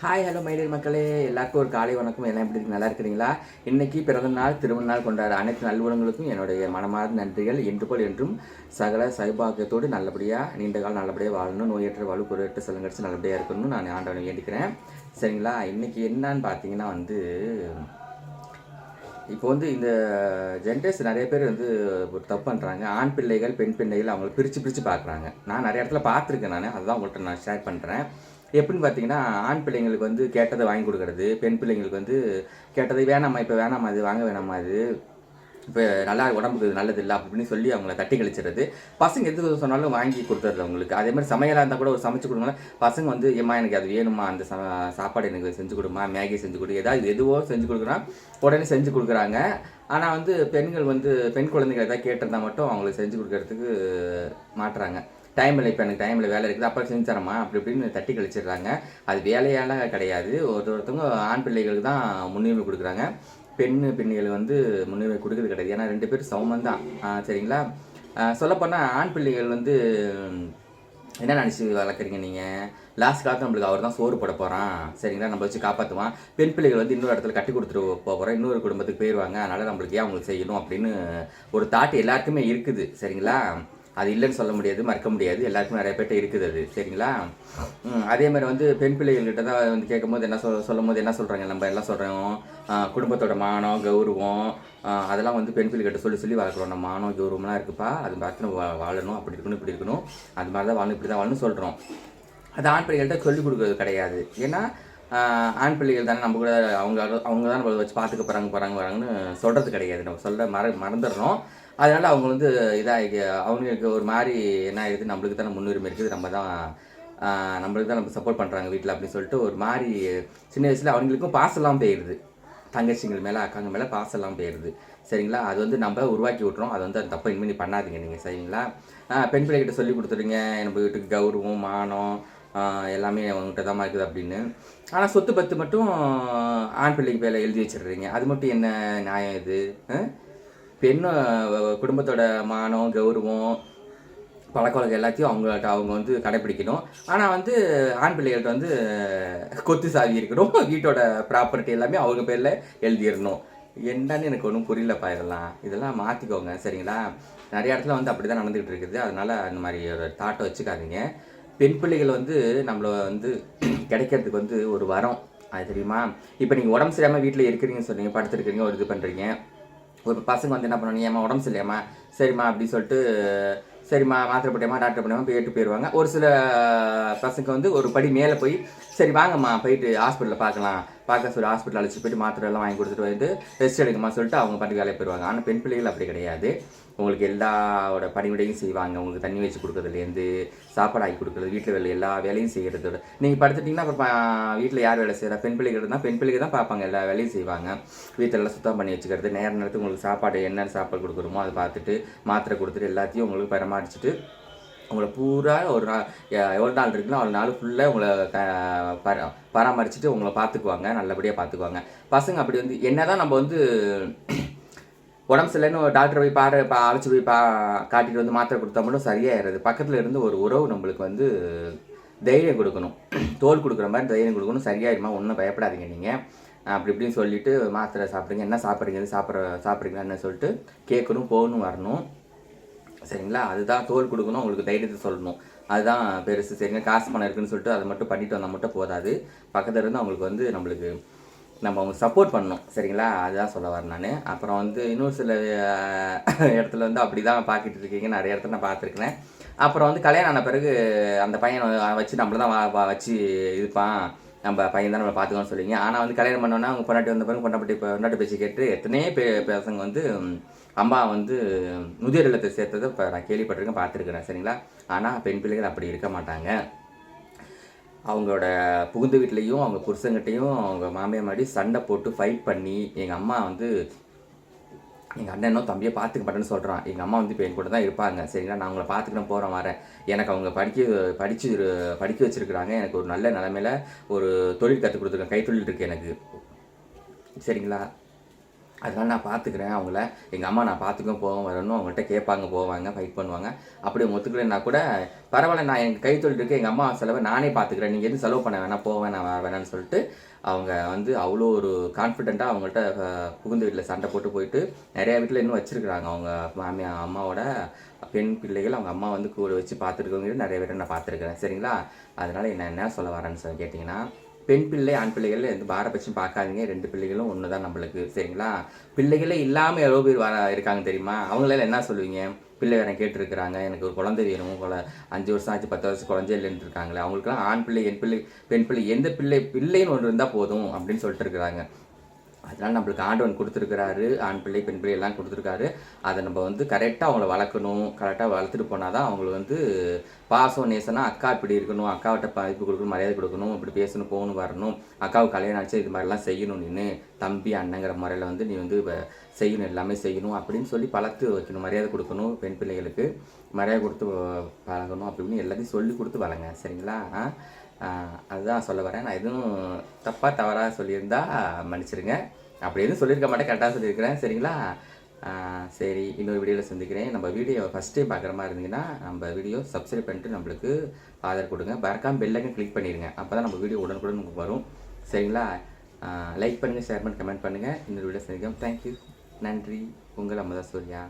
Hi hello my dear மக்களே. எல்லாருக்கும் ஒரு காலை வணக்கம். எல்லாம் எப்படி இருக்கு? நல்லா இருக்கிறீங்களா? இன்னைக்கு பிறந்த நாள் திருமண நாள் கொண்டாட அனைத்து நல்வுணங்களுக்கும் என்னுடைய மனமார்ந்த நன்றிகள். என்று போல் என்றும் சகல சைபாக்கியத்தோடு நல்லபடியாக நீண்ட காலம் நல்லபடியாக வாழணும். நோயற்ற வாழ்வு குறையற்ற செலங்கடிச்சு நல்லபடியாக இருக்கணும்னு நான் ஆண்டவனை வேண்டிக்கிறேன். சரிங்களா? இன்றைக்கி என்னன்னு பார்த்தீங்கன்னா வந்து இப்போ வந்து இந்த ஜென்டர்ஸ் நிறைய பேர் வந்து ஒரு தப்பு பண்ணுறாங்க ஆண் பிள்ளைகள் பெண் பிள்ளைகள் அவங்கள பிரித்து பிரித்து பார்க்குறாங்க. நான் நிறைய இடத்துல பார்த்துருக்கேன் நான். அதுதான் உங்கள்கிட்ட நான் ஷேர் பண்ணுறேன் எப்படின்னு பார்த்தீங்கன்னா ஆண் பிள்ளைங்களுக்கு வந்து கேட்டதை வாங்கி கொடுக்கறது பெண் பிள்ளைங்களுக்கு வந்து கேட்டதை வேணாம்மா இப்போ வேணாம்மா இது வாங்க வேணாம்மா இது இப்போ நல்லா உடம்புக்கு இது நல்லது இல்லை அப்படின்னு சொல்லி அவங்கள தட்டி கழிச்சிடுறது பசங்க எது சொன்னாலும் வாங்கி கொடுத்துறது அவங்களுக்கு. அதே மாதிரி சமையலாக இருந்தால் கூட ஒரு சமைச்சு கொடுங்க பசங்க வந்து ஏம்மா எனக்கு அது வேணுமா அந்த ச சாப்பாடு எனக்கு செஞ்சு கொடுமா மேகி செஞ்சு கொடு. ஏதாவது எதுவோ செஞ்சு கொடுக்குறா உடனே செஞ்சு கொடுக்குறாங்க. ஆனால் வந்து பெண்கள் வந்து பெண் குழந்தைகள் ஏதாவது கேட்டிருந்தா மட்டும் அவங்களுக்கு செஞ்சு கொடுக்கறதுக்கு மாட்டுறாங்க. டைம் இல்லை இப்போ எனக்கு டைமில் வேலை இருக்குது அப்போ செஞ்சு தரமா அப்படி இப்படின்னு தட்டி கழிச்சிடுறாங்க. அது வேலையெல்லாம் கிடையாது. ஒரு ஒருத்தவங்க ஆண் பிள்ளைகளுக்கு தான் முன்னுரிமை கொடுக்குறாங்க. பெண் பெண்கள் வந்து முன்னுரிமை கொடுக்கறது கிடையாது. ஏன்னா ரெண்டு பேரும் சமம் தான். சரிங்களா? சொல்லப்போனால் ஆண் பிள்ளைகள் வந்து என்ன நினச்சி வளர்க்குறீங்க நீங்கள் லாஸ்ட் காலத்தில் நம்மளுக்கு அவர் தான் சோறு போட போகிறான் சரிங்களா? நம்ம வச்சு காப்பாற்றுவான் பெண் பிள்ளைகள் வந்து இன்னொரு இடத்துல கட்டி கொடுத்துட்டு போக போகிறோம் இன்னொரு குடும்பத்துக்கு போயிடுவாங்க அதனால் நம்மளுக்கு ஏன் அவங்களுக்கு செய்யணும் அப்படின்னு ஒரு தாட் எல்லாருக்குமே இருக்குது. சரிங்களா? அது இல்லைன்னு சொல்ல முடியாது மறக்க முடியாது. எல்லாருக்கும் நிறைய பேர்ட்ட இருக்குது அது. சரிங்களா? அதே மாதிரி வந்து பெண் பிள்ளைகள்கிட்ட தான் வந்து கேட்கும்போது என்ன சொல் சொல்லும் போது என்ன சொல்கிறாங்க நம்ம எல்லாம் சொல்கிறோம் குடும்பத்தோட மானம் கௌரவம் அதெல்லாம் வந்து பெண் பிள்ளைகிட்ட சொல்லி சொல்லி வளர்க்குறோம். நம்ம மானம் கௌரவம்லாம் இருக்குப்பா. அது பார்த்து நம்ம வா- வாழணும். அப்படி இருக்கணும் இப்படி இருக்கணும். அது மாதிரி தான் வாழணும் இப்படி தான் வாழணும் சொல்கிறோம் அது ஆண் பிள்ளைகள்கிட்ட சொல்லிக் கொடுக்கறது கிடையாது. ஏன்னா ஆண் பிள்ளைகள் தானே நம்ம கூட அவங்க அவங்க தான் நம்மளை வச்சு பார்த்துக்க போகிறாங்க போகிறாங்க வராங்கன்னு சொல்கிறது கிடையாது. நம்ம சொல்ல மற மறந்துடுறோம். அதனால அவங்க வந்து இதாக அவங்களுக்கு ஒரு மாதிரி என்ன ஆகிடுது நம்மளுக்கு தானே முன்னுரிமை இருக்குது. நம்ம தான் நம்மளுக்கு தான் நம்ம சப்போர்ட் பண்ணுறாங்க வீட்டில் அப்படின்னு சொல்லிட்டு ஒரு மாதிரி சின்ன வயசில் அவங்களுக்கும் பாசெல்லாம் போயிடுது தங்கச்சிங்கள் மேலே அக்காங்க மேலே பாசெல்லாம் போயிடுது சரிங்களா? அது வந்து நம்ம உருவாக்கி விட்றோம் அது வந்து அந்த தப்பை இனிமேல் பண்ணாதீங்க நீங்கள் சரிங்களா? பெண் பிள்ளைகிட்ட சொல்லி கொடுத்துருங்க நம்ம வீட்டுக்கு கௌரவம் மானம் எல்லாமே அவங்ககிட்ட தான் இருக்குது அப்படின்னு. ஆனால் சொத்து பத்து மட்டும் ஆண் பிள்ளைக்கு பேரில் எழுதி வச்சிடுறீங்க. அது மட்டும் என்ன நியாயம் இது? பெண் குடும்பத்தோட மானம் கௌரவம் பழக்கவழக்கம் எல்லாத்தையும் அவங்கள்ட்ட அவங்க வந்து கடைப்பிடிக்கணும். ஆனால் வந்து ஆண் பிள்ளைகள்ட்ட வந்து கொத்து சாவி இருக்கணும் வீட்டோட ப்ராப்பர்ட்டி எல்லாமே அவங்க பேரில் எழுதிடணும். என்னன்னு எனக்கு ஒன்றும் புரியலப்பா இதெல்லாம். இதெல்லாம் மாற்றிக்கோங்க சரிங்களா? நிறைய இடத்துல வந்து அப்படி தான் நடந்துகிட்டு இருக்குது. அதனால் அந்த மாதிரி ஒரு தாட்டை வச்சுக்காதீங்க. பெண் பிள்ளைகள் வந்து நம்மளை வந்து கிடைக்கிறதுக்கு வந்து ஒரு வரம். அது தெரியுமா? இப்போ நீங்கள் உடம்பு சரியாமல் வீட்டில் இருக்கிறீங்கன்னு சொன்னீங்க படுத்துருக்கிறீங்க ஒரு இது பண்ணுறீங்க ஒரு பசங்க வந்து என்ன பண்ணுவாங்க ஏமா உடம்பு சரியாம்மா சரிம்மா அப்படி சொல்லிட்டு சரிம்மா மாத்திரை போட்டியம்மா டாக்டர் பண்ணியம்மா போயிட்டு போயிடுவாங்க ஒரு சில பசங்க வந்து ஒரு படி மேலே போய் சரி வாங்கம்மா போயிட்டு ஹாஸ்பிட்டலில் பார்க்கலாம். பார்க்க சொல்லி ஹாஸ்பிட்டல் அழைச்சிட்டு போயிட்டு மாத்திரை எல்லாம் வாங்கி கொடுத்துட்டு வந்து ரெஸ்ட் எடுக்கமா சொல்லிட்டு அவங்க பாட்டு வேலைக்கு போயிடுவாங்க. ஆனால் பெண் பிள்ளைகள் அப்படி கிடையாது. உங்களுக்கு எல்லாவோட பணிவிடையும் செய்வாங்க. உங்களுக்கு தண்ணி வச்சு கொடுக்குறதுலேருந்து சாப்பாடு ஆக்கி கொடுக்குறது வீட்டில் வேலை எல்லா வேலையும் செய்கிறதோட நீங்கள் படுத்துட்டிங்கன்னா அப்புறம் வீட்டில் யார் வேலை செய்கிறா பெண் பிள்ளைகள் இருந்தால் பெண் பிள்ளைகள் தான் பார்ப்பாங்க. எல்லா வேலையும் செய்வாங்க. வீட்டிலலாம் சுத்தம் பண்ணி வச்சுக்கிறது நேர நேரத்துக்கு உங்களுக்கு சாப்பாடு என்னென்ன சாப்பாடு கொடுக்குறோமோ அதை பார்த்துட்டு மாத்திரை கொடுத்துட்டு எல்லாத்தையும் உங்களுக்கு பராமரிச்சுட்டு உங்களை பூரா ஒரு நாள் எவ்வளோ நாள் இருக்குன்னா அவ்வளோ நாள் ஃபுல்லாக உங்களை பர பராமரிச்சுட்டு உங்களை பார்த்துக்குவாங்க நல்லபடியாக பார்த்துக்குவாங்க. பசங்க அப்படி வந்து என்ன தான் நம்ம வந்து உடம்பு சரியில்லைன்னு ஒரு டாக்டர் போய் பாரு பா அழைச்சி போய் பா காட்டிட்டு வந்து மாத்திரை கொடுத்தா மட்டும் சரியாயிடுது பக்கத்தில் இருந்து ஒரு உறவு நம்மளுக்கு வந்து தைரியம் கொடுக்கணும். தோல் கொடுக்குற மாதிரி தைரியம் கொடுக்கணும். சரியாயிருமா? ஒன்றும் பயப்படாதீங்க நீங்கள் அப்படி இப்படின்னு சொல்லிட்டு மாத்திரை சாப்பிடுங்க. என்ன சாப்பிட்றீங்க? எது சாப்பிட்ற சாப்பிட்றீங்களான்னு சொல்லிட்டு கேட்கணும் போகணும் வரணும். சரிங்களா? அதுதான் தோல் கொடுக்கணும் உங்களுக்கு தைரியத்தை சொல்லணும். அதுதான் பெருசு சரிங்க காசு பணம் இருக்குன்னு சொல்லிட்டு அதை மட்டும் பண்ணிட்டு வந்தால் மட்டும் போதாது. பக்கத்தில் இருந்து அவங்களுக்கு வந்து நம்மளுக்கு நம்ம அவங்க சப்போர்ட் பண்ணணும் சரிங்களா? அதுதான் சொல்ல வரேன் நான். அப்புறம் வந்து இன்னும் சில இடத்துல வந்து அப்படி தான் பார்த்துட்டு இருக்கீங்க. நிறைய இடத்துல நான் பார்த்துருக்கேன் அப்புறம் வந்து கல்யாணம் ஆன பிறகு அந்த பையனை வச்சு நம்மள தான் வா- வச்சு இருப்பான். நம்ம பையன் தான் நம்ம பார்த்துக்கோன்னு சொல்லுவீங்க. ஆனால் வந்து கல்யாணம் பண்ணோன்னா அவங்க பொண்டாட்டி வந்த பிறகு பொண்டாட்டி பொண்டாட்டி பேச்சு கேட்டு எத்தனையோ பே பசங்க வந்து அம்மா வந்து முதியோர் இல்லத்தை சேர்த்ததை இப்போ நான் கேள்விப்பட்டிருக்கேன் பார்த்துருக்குறேன் சரிங்களா? ஆனால் பெண் பிள்ளைகள் அப்படி இருக்க மாட்டாங்க. அவங்களோட புகுந்த வீட்லேயும் அவங்க புருஷங்கிட்டையும் அவங்க மாமியார் மாதிரி சண்டை போட்டு ஃபைட் பண்ணி எங்கள் அம்மா வந்து எங்கள் அண்ணனோ தம்பியை பார்த்துக்க மாட்டேன்னு சொல்கிறான் எங்கள் அம்மா வந்து இப்போ என் கூட தான் இருப்பாங்க சரிங்களா? நான் அவங்கள பார்த்துக்கணும் போகிறேன் வரேன். எனக்கு அவங்க படிக்க படிச்சு படிக்க வச்சுருக்குறாங்க. எனக்கு ஒரு நல்ல நிலமையில ஒரு தொழில் கற்றுக் கொடுத்துருக்கேன் கைத்தொழில் இருக்குது எனக்கு. சரிங்களா? அதனால் நான் பார்த்துக்கிறேன் அவங்கள எங்கள் அம்மா நான் பார்த்துக்கும் போவோம் வரணும். அவங்கள்ட்ட கேட்பாங்க போவாங்க ஃபைட் பண்ணுவாங்க. அப்படி அவங்க ஒத்துக்கலைன்னா கூட பரவாயில்ல நான் எங்கள் கைத்தொழில் இருக்கு எங்கள் அம்மா செலவை நானே பார்த்துக்கிறேன் நீங்கள் எதுவும் செலவு பண்ண வேணாம் போவேன் நான் வேணாம்னு சொல்லிட்டு அவங்க வந்து அவ்வளோ ஒரு கான்ஃபிடெண்ட்டாக அவங்கள்ட்ட அஹ், புகுந்த வீட்டில் சண்டை போட்டு போயிட்டு நிறையா வீட்டில் இன்னும் வச்சுருக்குறாங்க. அவங்க மாமி அம்மாவோட பெண் பிள்ளைகள் அவங்க அம்மா வந்து கூட வச்சு பார்த்துருக்கவங்க நிறைய பேரை நான் பார்த்துருக்குறேன் சரிங்களா? அதனால் என்ன என்ன சொல்ல வரேன்னு சொல்லி கேட்டிங்கன்னா பெண் பிள்ளை ஆண் பிள்ளைகள் எந்த பாரபட்சம் பார்க்காதீங்க. ரெண்டு பிள்ளைகளும் ஒன்று தான் நம்மளுக்கு சரிங்களா? பிள்ளைகளே இல்லாமல் எவ்வளோ பேர் வர இருக்காங்க தெரியுமா? அவங்களால என்ன சொல்லுவீங்க? பிள்ளை வேற கேட்டிருக்கிறாங்க. எனக்கு ஒரு குழந்தை வேணும். குழ அஞ்சு வருஷம் ஆச்சு பத்து வருஷம் குழந்தை இல்லைன்னு இருக்காங்களே. அவங்களுக்குலாம் ஆண் பிள்ளை என் பிள்ளை பெண் பிள்ளை எந்த பிள்ளை பிள்ளைன்னு ஒன்று இருந்தால் போதும் அப்படின்னு சொல்லிட்டு இருக்கிறாங்க. அதனால் நம்மளுக்கு ஆண்டவன் கொடுத்துருக்கிறாரு ஆண் பிள்ளை பெண் பிள்ளை எல்லாம் கொடுத்துருக்காரு. அதை நம்ம வந்து கரெக்டாக அவங்கள வளர்க்கணும். கரெக்டாக வளர்த்துட்டு போனால் தான் அவங்கள வந்து பாசம் நேசனா அக்கா இப்படி இருக்கணும் அக்காவிட்ட பாதிப்பு கொடுக்கணும் மரியாதை கொடுக்கணும் இப்படி பேசணும் போகணும் வரணும் அக்காவுக்கு கல்யாணம் ஆச்சு இது மாதிரிலாம் செய்யணும் நின்று தம்பி அண்ணங்கிற முறையில் வந்து நீ வந்து வ- செய்யணும் எல்லாமே செய்யணும் அப்படின்னு சொல்லி பழத்து வைக்கணும். மரியாதை கொடுக்கணும் பெண் பிள்ளைகளுக்கு. மரியாதை கொடுத்து பழகணும் அப்படின்னு எல்லாத்தையும் சொல்லி கொடுத்து வளங்க சரிங்களா? ஆ, அதுதான் சொல்ல வரேன். நான் எதுவும் தப்பாக தவறாக சொல்லியிருந்தா மன்னிச்சிருங்க. அப்படி எதுவும் சொல்லியிருக்க மாட்டேன். கரெக்டாக சொல்லியிருக்கிறேன். சரிங்களா? சரி. இன்னொரு வீடியோவில் சந்திக்கிறேன். நம்ம வீடியோ ஃபஸ்ட் டைம் பார்க்குற மாதிரி இருந்தீங்கன்னா நம்ம வீடியோ சப்ஸ்கிரைப் பண்ணிட்டு நம்மளுக்கு ஆதரவு கொடுங்க. மறக்காம பெல்லைக்கன் கிளிக் பண்ணிடுங்க அப்போ தான் நம்ம வீடியோ உடனுக்குடன் உங்களுக்கு வரும். சரிங்களா? லைக் பண்ணுங்கள் ஷேர் பண்ணி கமெண்ட் பண்ணுங்கள் இன்னொரு வீடியோ சந்திக்கிறோம். தேங்க்யூ நன்றி. உங்கள் அம்மதா சூர்யா.